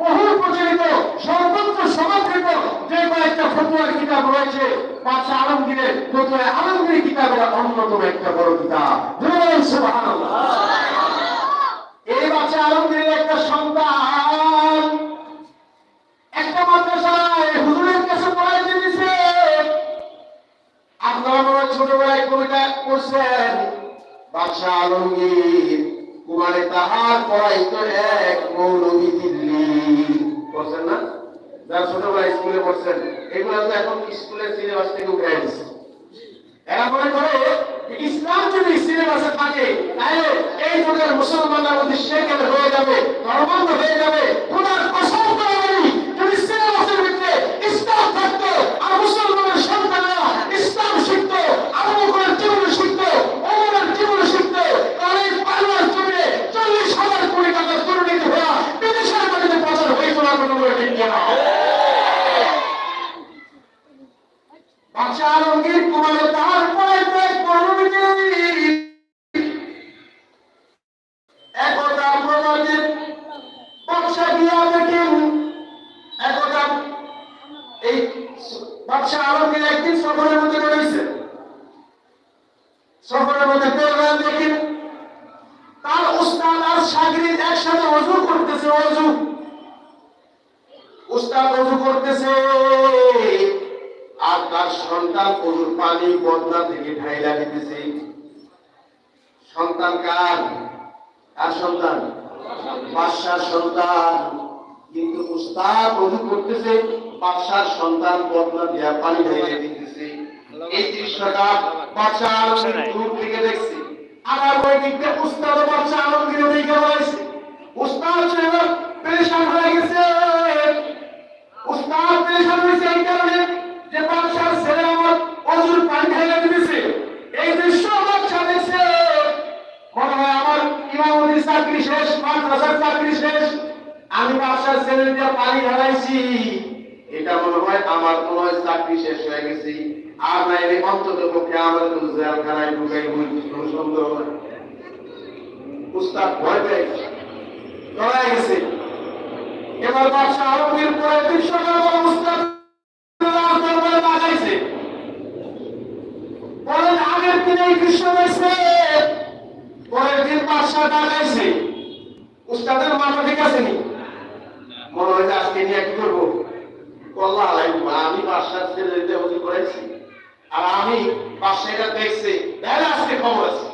বহু প্রচলিত, সর্বত্র সমাদৃত যে কয়েকটা ফতুয়ার কিতাব রয়েছে বাদশাহ আলমগীরের ফতুয়া আলমগীরি কিতাবের অন্যতম একটা বড় কিতাব। সুবহানাল্লাহ। এই বাদশা আলমগীর একদিন সফরের মধ্যে রয়েছে সফরের মধ্যে বেরোলেন দেখেন তার উস্তাদ আর সাগরিদ একসাথে অজু করতেছে, অজু। উস্তাদ অজু করতেছে। আর তার সন্তান অজুর পানি বদনা থেকে ঢাইলা দিতেছে। সন্তান কার? কার সন্তান? বাদশার সন্তান। কিন্তু উস্তাদ অজু করতেছে। বাদশার সন্তান বদনা দিয়া পানি ঢাইলা দিতেছে এই দৃশ্যটা বাদশা আলমগীর দূর থেকে দেখছে। আবার ওই দিক উস্তাদ ও বাদশা আলমগীর দিকে রয়েছে উস্তাদ সাহেব পেরেশান হয়ে গেছে। উস্তাদ পেরেশান হয়েছে এই কারণে যে বাদশার ছেলে আমার অজুর পানি ঢেলে দিতেছে এই দৃশ্য বাদশা দেখছে। মনে হয় আমার ইমামতির চাকরি শেষ, মাদ্রাসার চাকরি শেষ। আমি বাদশার ছেলে দিয়ে পানি ঢালাইছি এটা মনে হয় আমার মনে হয় চাকরি শেষ হয়ে গেছে। আর না এর অন্তত পক্ষে আমার কোন জেলখানায় ঢুকাই কোনো সন্দেহ নাই। উস্তাদ ভয় গেছে। এবার বাদশাহ পরে উস্তাদ পরের আগের দেখছে। পরের দিন মাথা ঠিক আছে নি? মনে হয় আজকে নিয়ে কি করব? কল্লা আলাই আমি বাদশার ছেলে অতি করেছি আর আমি বাদশাহ দেখছি তাহলে আজকে খবর আছে।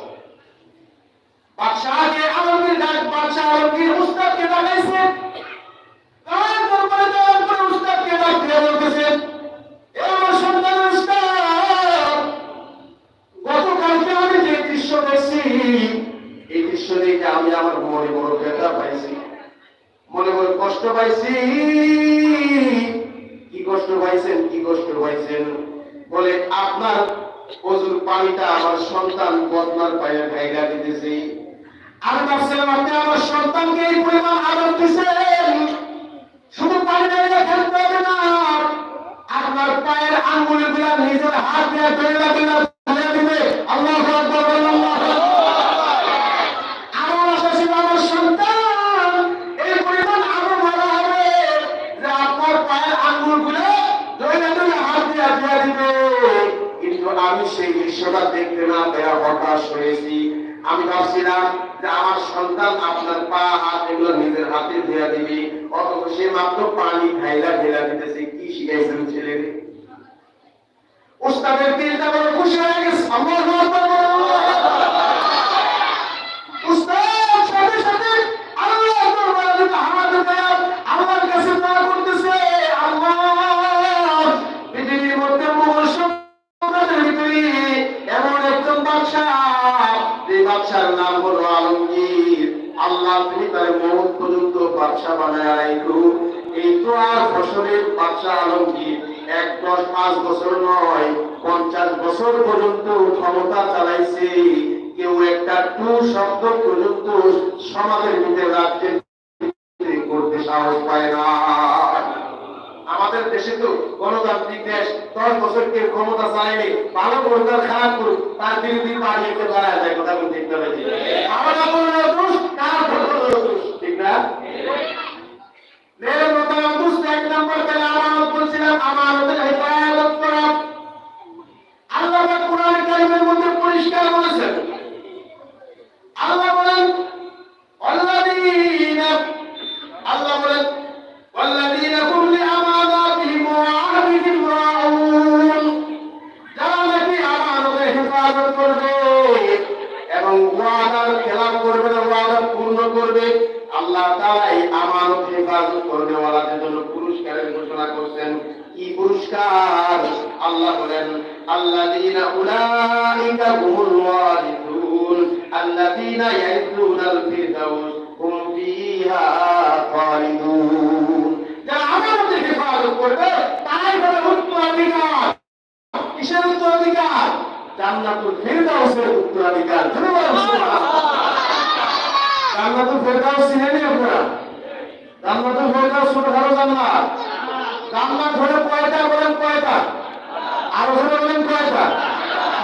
মাত্র পানি ঢাইলা ঢেলা দিতেছে, কি শিখাইছেন ছেলেরে? উস্তাদের দিলটা বড় খুশি হয়ে গেছে আমার বাদশার নাম হলো আলমগীর। আল্লাহ তিনি তার মৌত পর্যন্ত বাদশা বানায় রাখো এই তো আর ফসলের বাদশা আলমগীর এক দশ পাঁচ বছর নয়, পঞ্চাশ বছর পর্যন্ত ক্ষমতা চালাইছে। কেউ একটা টু শব্দ পর্যন্ত সমাজের ভিতরে রাখতে করতে সাহস পায় না। আমাদের দেশে তো গণতান্ত্রিক দেশ, দশ বছর কেউ ক্ষমতা চালাইলে ভালো করুক খারাপ করুক, তার বিরোধী পার্টি একটা দাঁড়ায় যায়, কথা বলতে আমরা ঠিক না? তাহলে বলছিলাম হেফাজত করা। ওয়ারিসুন আল্লাযীনা ইয়ারিসুনাল ফিরদাউস হুম ফিহা খালিদুন যারা আমানতের হেফাজত করবে, তারাই হবে উত্তরাধিকার। কিসের উত্তরাধিকার? জান্নাতুল ফিরদাউসের উত্তরাধিকার। জান্নাতুল ফিরদাউস চিনেন আপনারা? জান্নাতুল ফিরদাউস ছোট বড় জান্নাত। জান্নাত হলো কয়টা বলেন কয়টা? আরও ধরে বলেন কয়টা?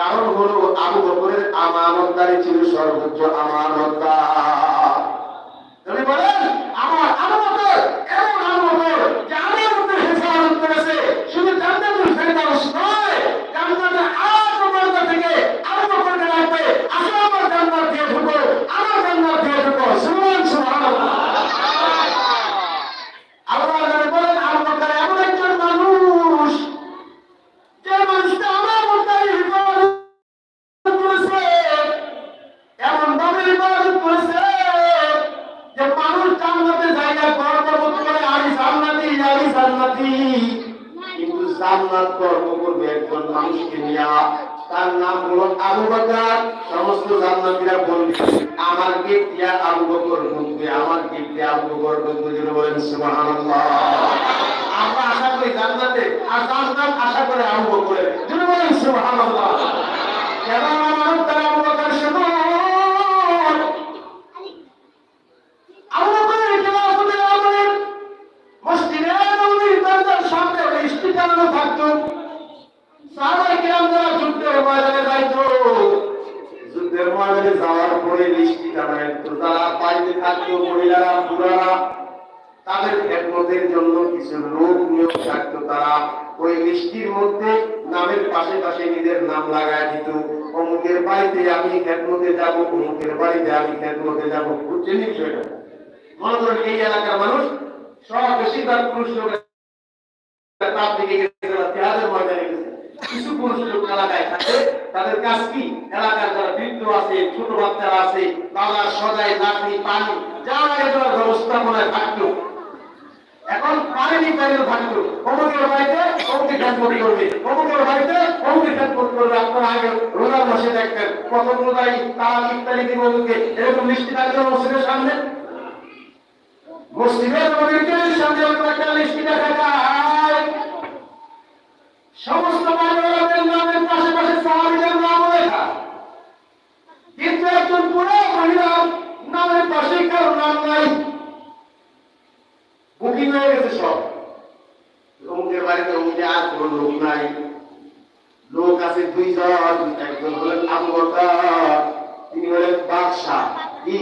কারণ হলো আবু বকরের আমানতদারি ছিল সর্বোচ্চ আমানতদার। বলেন আমার আবু বকর এমন আবু বকর যে আমানতের হেফাজত করেছে শুধু জান্নাতুল ফেরদাউস নয় জান্নাতের আট মর্যাদা থেকে আবু বকরকে রাখবে আসো আমার জান্নাত দিয়ে ঢুকো আমার জান্নাত দিয়ে ঢুকো সুবহান সুবহানাল্লাহ আল্লাহ নবী বলেন আবু বকর এমন একজন মানুষ যে মানুষটা আমার মধ্যে হেফাজত করেছে এমন ভাবে ইবাদত করেছে যে মানুষ জান্নাতে জায়গা গর্ব বোধ করে আমি জান্নাতি আমি জান্নাতি কিন্তু জান্নাত গর্ব করবে একজন মানুষকে নিয়ে। তার নাম হলো আবু বকর। সমস্ত জান্নাতীরা বলবে, আমার গেট দিয়া আবু বকর ঢুকবে আমার গেট দিয়া আবু বকর ঢুকবে যেন বলেন, সুবহানাল্লাহ। আমরা আশা করি জান্নাতে আর জান্নাত আশা করে আবু বকরের। যেন বলেন, সুবহানাল্লাহ। কেন আমার তারা আবু বকর শুনুন আবু বকরের খেলাফতে আমলের মসজিদে নবীর দরজার টানানো থাকতো নামের পাশে পাশে নিজের নাম লাগায় দিত। অমুকের বাড়িতে আমি খেদমতে যাব, অমুকের বাড়িতে আমি খেদমতে যাব বুঝছেন বিষয়টা? এই এলাকার মানুষ সব বেশিরভাগ পুরুষ লোক দিকে গেছে তেহাদের ময়দানে গেছে। কিছু পুরুষ লোক এলাকায় থাকে, তাদের কাজ কি? এলাকার যারা বৃদ্ধ আছে, ছোট বাচ্চারা আছে বাজার সদাই লাঠি পানি, যা লাগে তারা ব্যবস্থাপনায় থাকতো এখন পানিনি পানিও থাকতো অমুকের বাড়িতে অমুকে খেদমত করবে। অমুকের বাড়িতে অমুকে খেদমত করবে। আপনারা আগে রোজার মাসে দেখবেন, কত রোজাই তারা ইত্যাদি দিব এরকম মিষ্টি থাকবে মসজিদের সামনে? মসজিদের নবীকে সামনে একটা লিস্টি দেখা যায়। সমস্ত মানুষের নামের পাশে পাশে সাহাবিদের নাম লেখা। কিন্তু একজন পুরো মহিলা নামের পাশে কারও নাম নাই। বুকিং হয়ে গেছে সব। অমুকের বাড়িতে অমুকে আর কোনো লোক নাই। লোক আছে দুইজন, একজন হলেন আবু তিনি হলেন বাদশাহ। কি?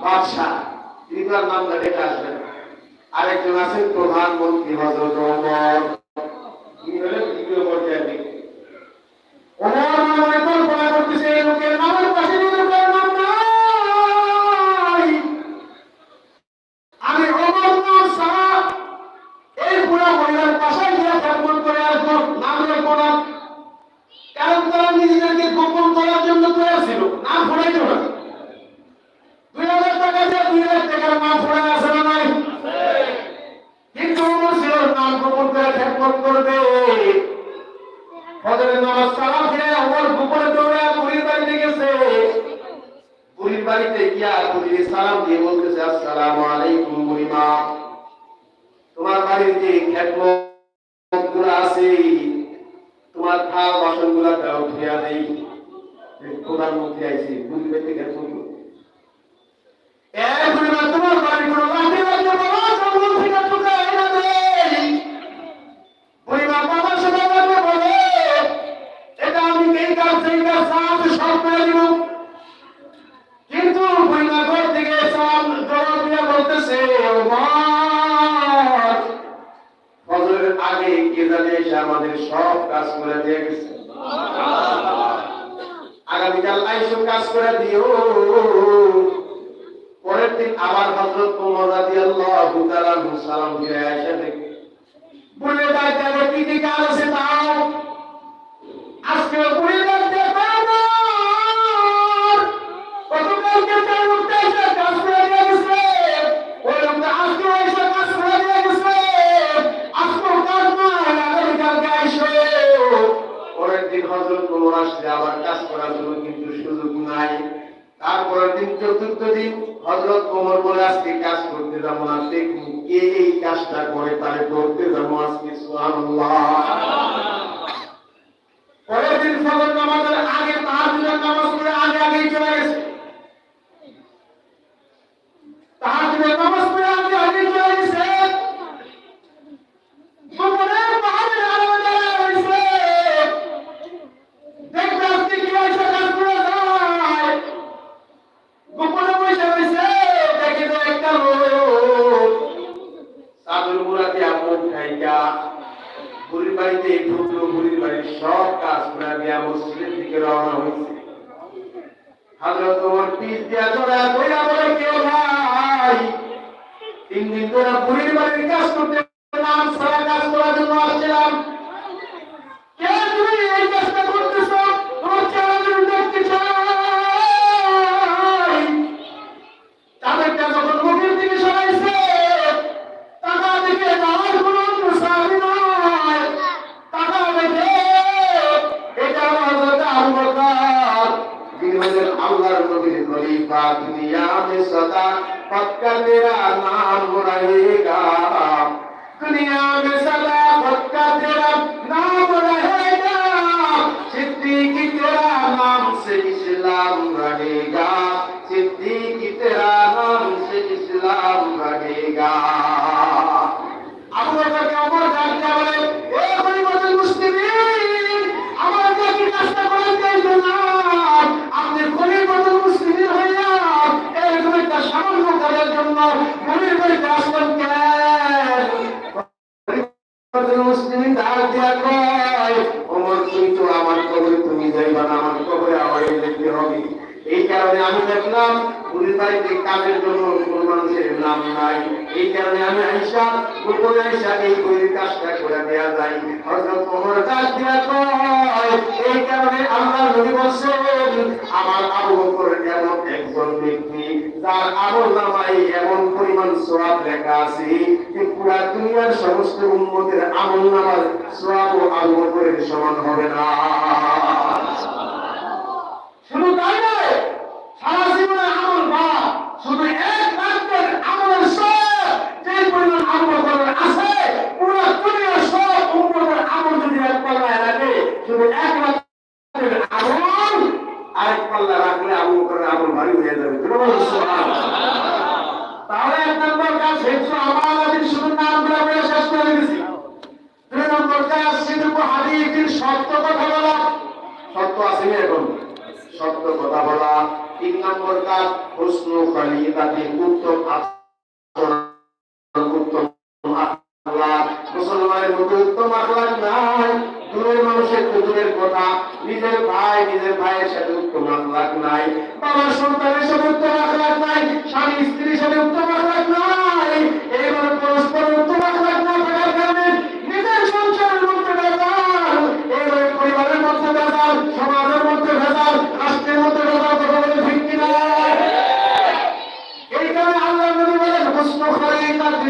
বাদশাহ। তিনি তার নামটা ডেকে আসবেন আরেকজন আছেন প্রধানমন্ত্রী হজরত ওমর। ইনি হলেন দ্বিতীয় পর্যায়ের ব্যক্তি ওমর মনে কল্পনা পাশে আমি অমর নাম রাখব না। কারণ তারা নিজেদেরকে গোপন করার জন্য তৈরি ছিল না ফোনাইতো না বাড়ির খেদমত আছে তোমার থাল বাসনগুলা উঠিয়া নেই প্রধানমন্ত্রী আইছে বুড়ি বেঁচে গেছে এ বুড়িমা তোমার বাড়ির কোনো লাঠি লাগবে বাবা জঙ্গল থেকে টুকরা এনে দেই বুড়িমা বাবা সেটা লাগবে বলে এটা আমি এই কাজ সেই কাজ সব সব করে দিব কিন্তু বুড়িমা ঘর থেকে সব জবাব দিয়ে বলতেছে ওমর ফজরের আগে কে জানে এসে আমাদের সব কাজ করে দিয়ে গেছে। আগামীকাল আইসো কাজ করে দিও। পরের দিন আবার হযরত ওমর রাদিয়াল্লাহু তাআলা সালাম ফিরে আসে দেখে। বলে কি দিকে আছে তাও? আজকে বলে দিন হজরত আসলে আবার কাজ করার জন্য কিন্তু সুযোগ নাই। তারপরের দিন, চতুর্থ দিন হজরত কোমর বলে, আজকে কাজ করতে যাব না, দেখুন কে এই কাজটা করে তারে করতে যাব আজকে পরের দিন ফজর নামাজের আগে তাহাজ্জুদের নামাজ পড়ে আগে আগেই চলে গেছে। তাহাজ্জুদের নামাজ রওনা হয়েছে হাজরত ওমর পিস দিয়া চড়া কইরা বলে কেউ ভাই তিন দিন ধরে বুড়ির বাড়ির কাজ করতে এই কারণে আমি দেখলাম পুরীর বাড়িতে কাজের জন্য মানুষের নাম নাই। এই কারণে আমি আইসা গোপনে আইসা এই বইয়ের কাজটা করে দেয়া যায়। হযরত ওমর কাজ দিয়া কয় এই কারণে আল্লাহ নবী বলছেন, আমার আবু বকর এমন একজন ব্যক্তি, যার আমল নামায় এমন পরিমাণ সওয়াব লেখা আছে যে পুরা দুনিয়ার সমস্ত উম্মতের আমল নামার সওয়াব আবু বকরের সমান হবে না। শুধু তাই নয়, সারা জীবনের আমল বা শুধু এক রাত্রের আমলের সব যে পরিমাণ আমল করার আছে, পুরো দুনিয়ার সব উম্মতের আমল যদি এক পাল্লায় রাখে, শুধু এক রাত্রের আমল, আরেক পাল্লা রাখলে আবু বকরের আমল ভারী হয়ে যাবে। তাহলে এক নম্বর কাজ হেফজ আমাদের শুধু নাম বলে শেষ করে দিয়েছি। দুই নম্বর কাজ সিদ্ধ হাদিসের সত্য কথা বলা। সত্য আছে এখন? সত্য কথা বলা। তিন নম্বর কাজ প্রশ্ন খলিদাতে উত্তম উত্তম মানুষের দূরের কথা নিজের ভাই নিজের ভাইয়ের সাথে উত্তম আখলাক নাই। সাথে উত্তম আখলাক নাই স্বামী, স্ত্রীর সাথে উত্তম আখলাক নাই। এইভাবে পরস্পর উত্তম আখলাক না থাকার কারণে নিজের সংসারের মধ্যে ভেজাল এইভাবে পরিবারের মধ্যে ভেজাল সমাজের মধ্যে ভেজাল রাষ্ট্রের মধ্যে ভেজাল কথা বলে ঠিক কিনা এই কারণে আল্লাহ নবী বলেন হুসন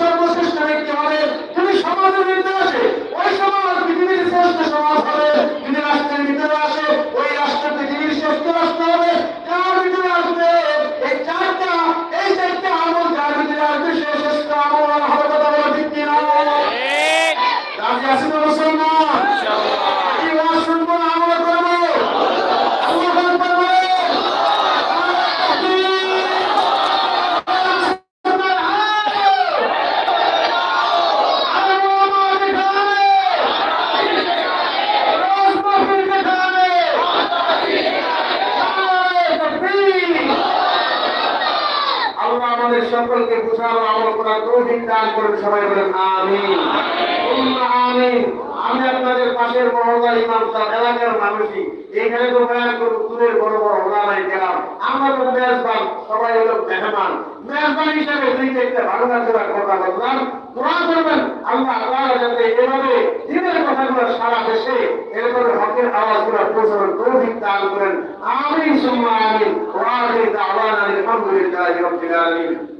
সর্বশ্রেষ্ঠ ব্যক্তি হবে। যদি সমাজের ভিতরে আসে, ওই সমাজ পৃথিবীর শ্রেষ্ঠ সমাজ হবে। যদি রাষ্ট্রের ভিতরে আসে, ওই রাষ্ট্র পৃথিবীর শ্রেষ্ঠ রাষ্ট্র হবে। যার ভিতরে আসবে এই চারটা এই চারটা আমল যার ভিতরে আসবে সে শ্রেষ্ঠ আমল হবে কথা বলা ঠিক কিনা রাজি আছি তো মুসলমান কি ওয়াজ শুনব না আমল করব আল্লাহ আকবার বলে। আল্লাহ আমাদের সকলকে বুঝানো আমল করার তৌফিক দান করুন সবাই বলেন আমিন। আমি আপনাদের পাশের মহল্লা ইমাম সাহেব, এলাকার মানুষই। এখানে তো বয়ান করব দূরের বড় বড় ওলামাই গেলাম আমরা তো মেজবান সবাই হলো মেহমান। মেজবান হিসেবে দুই চারটা ভাঙা চোরা কথা বললাম। দোয়া করবেন। আল্লাহ তাআলা যাতে এভাবে দিনের কথাগুলো সারা দেশে এরকম হকের আওয়াজগুলো পৌঁছানোর তৌফিক দান করেন। আমিন, সুম্মা আমিন।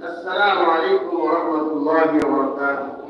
আসসালামু আলাইকুম ওয়া